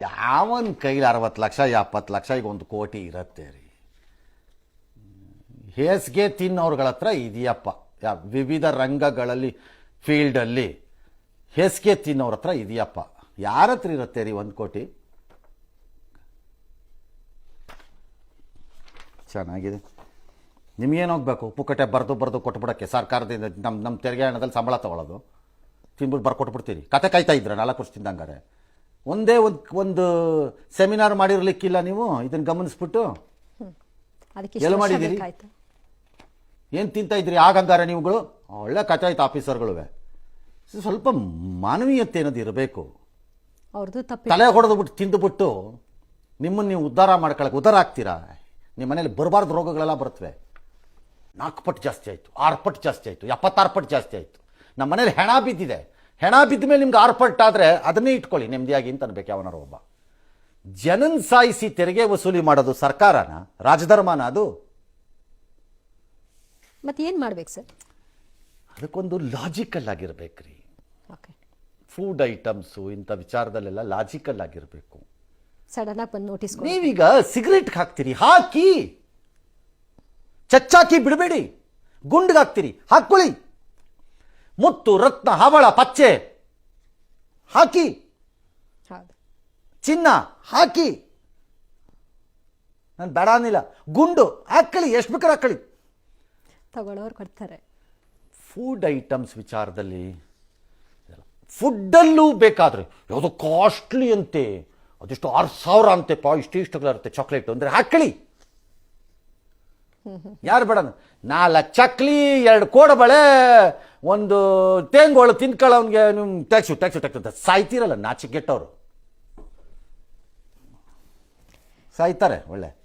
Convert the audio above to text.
ಯಾವನ ಕೈಲಿ ಅರವತ್ತು ಲಕ್ಷ ಎಪ್ಪತ್ತು ಲಕ್ಷ, ಈಗ ಒಂದು ಕೋಟಿ ಇರತ್ತೆ ರೀ. ಹೇಸ್ಗೆ ತಿನ್ನೋರ್ಗಳ ಹತ್ರ ಇದೆಯಪ್ಪ. ಯಾ, ವಿವಿಧ ರಂಗಗಳಲ್ಲಿ, ಫೀಲ್ಡಲ್ಲಿ ಹೇಸಿಗೆ ತಿನ್ನೋರ ಹತ್ರ ಇದೆಯಪ್ಪ. ಯಾರ ಹತ್ರ ಇರುತ್ತೆ ರೀ ಒಂದು ಕೋಟಿ? ಚೆನ್ನಾಗಿದೆ. ನಿಮ್ಗೇನು ಹೋಗ್ಬೇಕು? ಪುಕ್ಕಟೆ ಬರೆದು ಬರೆದು ಕೊಟ್ಬಿಡೋಕ್ಕೆ ಸರ್ಕಾರದಿಂದ ನಮ್ಮ ನಮ್ಮ ತೆರಿಗೆ ಹಣದಲ್ಲಿ ಸಂಬಳ ತಗೊಳ್ಳೋದು ತಿನ್ಬಿಟ್ಟು ಬರ್ಕೊಟ್ಬಿಡ್ತೀರಿ. ಕತೆ ಕಾಯ್ತಾ ಇದ್ರೆ, ನಾಲ್ಕು ವರ್ಷದಿಂದ ಹಂಗಾರೆ ಒಂದೇ ಒಂದು ಒಂದು ಸೆಮಿನಾರ್ ಮಾಡಿರ್ಲಿಕ್ಕಿಲ್ಲ ನೀವು? ಇದನ್ನು ಗಮನಿಸ್ಬಿಟ್ಟು? ಎಲ್ಲ ಮಾಡಿದ್ದೀರಿ? ಏನು ತಿಂತಾ ಇದ್ರಿ ಆಗಂಗಾರ ನೀವುಗಳು? ಒಳ್ಳೆ ಕತೆ ಆಯ್ತು ಆಫೀಸರ್ಗಳುವೆ. ಸ್ವಲ್ಪ ಮಾನವೀಯತೆ ಅನ್ನೋದು ಇರಬೇಕು. ತಲೆ ಹೊಡೆದು ಬಿಟ್ಟು ತಿಂದುಬಿಟ್ಟು ನಿಮ್ಮನ್ನು ನೀವು ಉದ್ಧಾರ ಮಾಡ್ಕೊಳಕ್ಕೆ ಉದ್ಧಾರ ಆಗ್ತೀರಾ? ನಿಮ್ಮ ಮನೇಲಿ ಬರಬಾರ್ದು ರೋಗಗಳೆಲ್ಲ ಬರುತ್ತವೆ ನಾಲ್ಕು ಪಟ್ಟು ಜಾಸ್ತಿ ಆಯಿತು ಆರು ಪಟ್ಟು ಜಾಸ್ತಿ ಆಯಿತು ಎಪ್ಪತ್ತಾರು ಪಟ್ಟು ಜಾಸ್ತಿ ಆಯಿತು. ನಮ್ಮ ಮನೇಲಿ ಹೆಣ ಬಿದ್ದಿದೆ. ಹೆಣ ಬಿದ್ದ ಮೇಲೆ ನಿಮ್ಗೆ ಆರ್ಪಟ್ ಆದರೆ ಅದನ್ನೇ ಇಟ್ಕೊಳ್ಳಿ ನೆಮ್ಮದಿಯಾಗಿ ಅಂತ ಅನ್ಬೇಕು ಯಾವನಾರು ಒಬ್ಬ. ಜನನ್ ಸಾಯಿಸಿ ತೆರಿಗೆ ವಸೂಲಿ ಮಾಡೋದು ಸರ್ಕಾರನ ರಾಜಧರ್ಮನ ಅದು? ಮತ್ತೆ ಏನು ಮಾಡ್ಬೇಕು ಸರ್? ಅದಕ್ಕೊಂದು ಲಾಜಿಕಲ್ ಆಗಿರ್ಬೇಕ್ರಿ. ಓಕೆ. ಫುಡ್ ಐಟಮ್ಸು ಇಂಥ ವಿಚಾರದಲ್ಲೆಲ್ಲ ಲಾಜಿಕಲ್ ಆಗಿರಬೇಕು. ಸಡನ್ ಆಗಿ ಬಂದು ನೋಟಿಸ್ ನೀವೀಗ ಸಿಗರೇಟ್ ಹಾಕ್ತೀರಿ ಹಾಕಿ. ಚಚ್ಚಾಕಿ ಬಿಡಬೇಡಿ. ಗುಂಡ್ಗೆ ಹಾಕ್ತೀರಿ ಹಾಕೊಳ್ಳಿ ಮುತ್ತು ರತ್ನ ಹವಳ ಪಚ್ಚೆ. ಹಾಕಿ. ಚಿನ್ನ ಹಾಕಿ. ನಾನು ಬೇಡ ಅನ್ನಿಲ್ಲ. ಗುಂಡು ಹಾಕಳಿ ಎಷ್ಟು ಬೇಕಾದ್ರೆ ಹಾಕಳಿ ತಗೊಳ್ಳೋರು ಕೊಡ್ತಾರೆ. ಫುಡ್ ಐಟಮ್ಸ್ ವಿಚಾರದಲ್ಲಿ ಫುಡ್ಡಲ್ಲೂ ಬೇಕಾದ್ರೆ ಯಾವುದೋ ಕಾಸ್ಟ್ಲಿ ಅಂತೆ ಅದೆಷ್ಟು ಆರು ಸಾವಿರ ಅಂತೆ ಪಾ ಇಷ್ಟು ಇಷ್ಟಗಳಿರುತ್ತೆ ಚಾಕ್ಲೇಟ್ ಅಂದರೆ ಹಾಕಳಿ ಯಾರು ಬೇಡ ನಾಲ್ಕು ಚಕ್ಲಿ ಎರಡು ಕೋಡಬಳೆ ಒಂದು ತೇಂಗೋಳು ತಿನ್ಕೊಳ್ಳೋನ್ಗೆ ನಿಮ್ಮ ಟ್ಯಾಕ್ಸು ಟ್ಯಾಕ್ಸು ಟ್ಯಾಕ್ಸ್ ಅಂತ ಸಾಯ್ತೀರಲ್ಲ ನಾಚಿಕೆಟ್ಟವರು. ಸಾಯ್ತಾರೆ ಒಳ್ಳೆ.